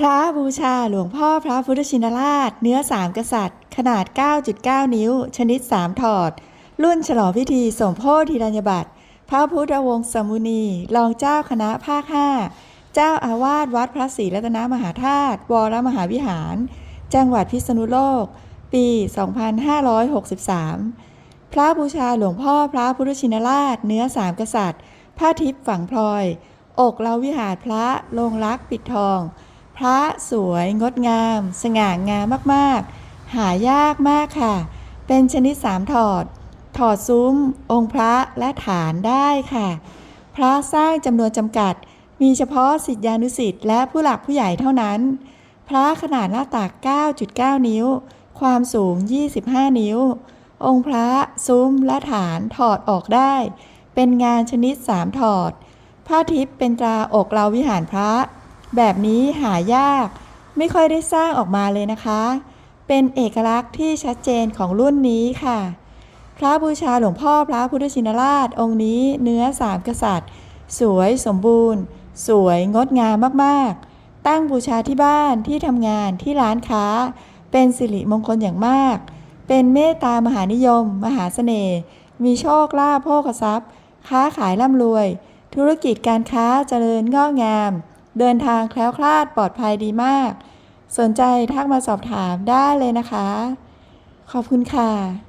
พระบูชาหลวงพ่อพระพุทธชินราช เนื้อสามกษัตริย์ ขนาด 9.9 นิ้ว ชนิด 3 ถอด รุ่นฉลองพิธีสมโพธิธัญบัตรพระพุทธวงศ์สมุนี รองเจ้าคณะภาค5เจ้าอาวาสวัดพระศรีรัตนมหาธาตุวรมหาวิหาร จังหวัดพิษณุโลก ปี 2563 พระบูชาหลวงพ่อพระพุทธชินราช เนื้อสามกษัตริย์ผ้าทิพย์ฝังพลอย อกเราวิหารพระลงรักปิดทอง พระสวยงดงาม สง่างามมากๆ หายากมากค่ะ เป็นชนิดสามถอด ถอดซุ้ม องค์พระและฐานได้ค่ะ พระสร้างจำนวนจำกัด มีเฉพาะสิทธิานุสิทธิ์และผู้หลักผู้ใหญ่เท่านั้น พระขนาดหน้าตัก 9.9 นิ้ว ความสูง 25 นิ้ว องค์พระซุ้มและฐานถอดออกได้ เป็นงานชนิดสามถอด ผ้าทิพย์เป็นตราอกเราวิหารพระ แบบนี้หายากไม่ค่อยได้สร้างออกมาเลยนะคะ เป็นเอกลักษณ์ที่ชัดเจนของรุ่นนี้ค่ะ พระบูชาหลวงพ่อพระพุทธชินราชองค์นี้เนื้อสามกษัตริย์ สวยสมบูรณ์ สวยงดงามมากๆ ตั้งบูชาที่บ้านที่ทำงานที่ร้านค้า เป็นสิริมงคลอย่างมาก เป็นเมตตามหานิยม มหาเสน่ห์ มีโชคลาภโภคทรัพย์ ค้าขายร่ำรวย ธุรกิจการค้าเจริญงอกงาม เดินทางแคล้วคลาดปลอดภัยดีมาก สนใจทักมาสอบถามได้เลยนะคะ ขอบคุณค่ะ